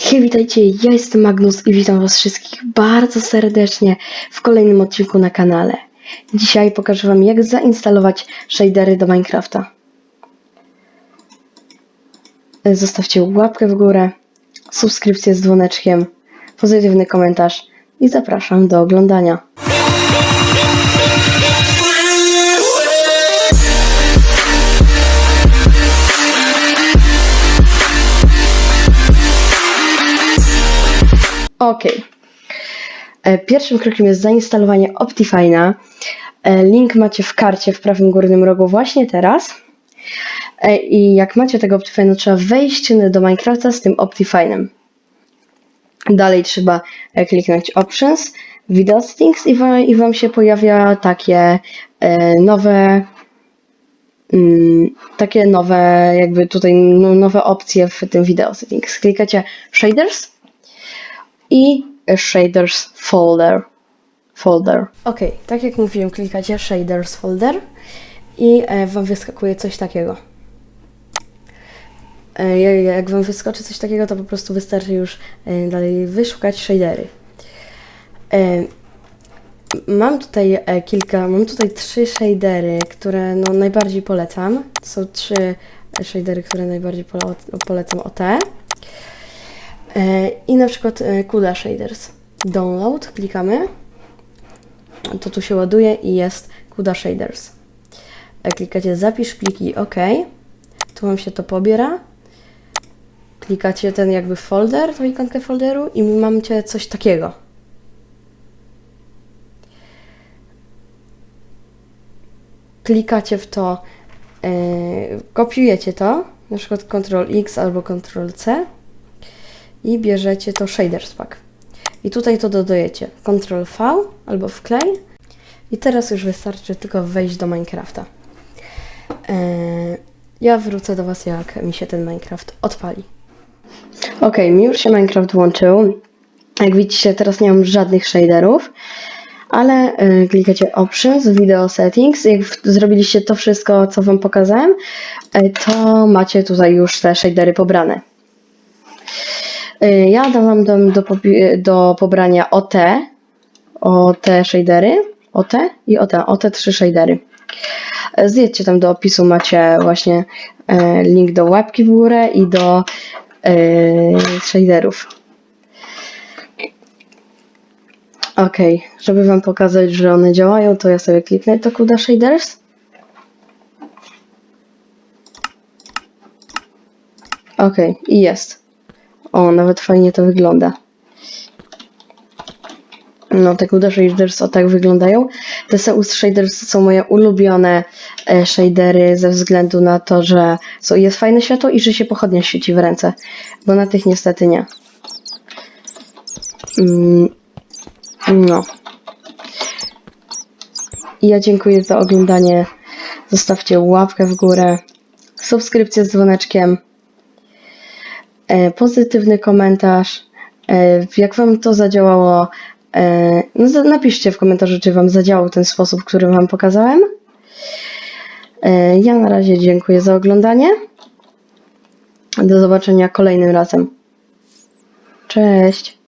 Hej, witajcie, ja jestem Magnus i witam was wszystkich bardzo serdecznie w kolejnym odcinku na kanale. Dzisiaj pokażę wam jak zainstalować shadery do Minecrafta. Zostawcie łapkę w górę, subskrypcję z dzwoneczkiem, pozytywny komentarz i zapraszam do oglądania. Ok. E, Pierwszym krokiem jest zainstalowanie Optifine'a. E, Link macie w karcie w prawym górnym rogu właśnie teraz. E, I jak macie tego Optifine'a, trzeba wejść do Minecrafta z tym Optifine'em. Dalej trzeba kliknąć Options, Video Settings i, wa- i Wam się pojawia takie nowe mm, takie nowe, jakby tutaj no, nowe opcje w tym Video Settings. Klikacie Shaders i Shaders Folder. Folder. Ok, tak jak mówiłem, klikacie Shaders Folder i e, Wam wyskakuje coś takiego. E, jak- Wam wyskoczy coś takiego, to po prostu wystarczy już e, dalej wyszukać shadery. Mam tutaj kilka, mam tutaj trzy shadery, które no, najbardziej polecam. Są trzy shadery, które najbardziej pole- polecam o te. I na przykład e, CUDA Shaders. Download, klikamy. To tu się ładuje i jest CUDA Shaders. E, Klikacie zapisz pliki OK. Tu Wam się to pobiera. Klikacie ten jakby folder, tą ikonkę folderu i macie coś takiego. Klikacie w to, e, kopiujecie to, na przykład Ctrl X albo Ctrl C i bierzecie to Shaders Pack. I tutaj to dodajecie Ctrl V albo wklej i teraz już wystarczy tylko wejść do Minecrafta. Eee, ja wrócę do Was, jak mi się ten Minecraft odpali. Ok, mi już się Minecraft włączył. Jak widzicie, teraz nie mam żadnych shaderów, ale e, klikacie Options, Video Settings. Jak zrobiliście to wszystko, co Wam pokazałem, e, to macie tutaj już te shadery pobrane. Y, Ja dam wam do, do, do pobrania OT, OT shadery, OT i OT, OT trzy shadery. Zjedźcie tam do opisu, macie właśnie e, link do łapki w górę i do e, shaderów. Ok, żeby wam pokazać, że one działają, to ja sobie kliknę to kuda shaders. Ok, i jest. O, nawet fajnie to wygląda. No, te Kuda Shaders o tak wyglądają. Te Seus Shaders są moje ulubione e, shadery ze względu na to, że są, jest fajne światło i że się pochodnia świeci w ręce. Bo na tych niestety nie. Mm, no. I ja dziękuję za oglądanie. Zostawcie łapkę w górę, subskrypcję z dzwoneczkiem pozytywny komentarz. E, jak Wam to zadziałało, e, no, napiszcie w komentarzu, czy Wam zadziałał ten sposób, który Wam pokazałem. E, ja na razie dziękuję za oglądanie. Do zobaczenia kolejnym razem. Cześć.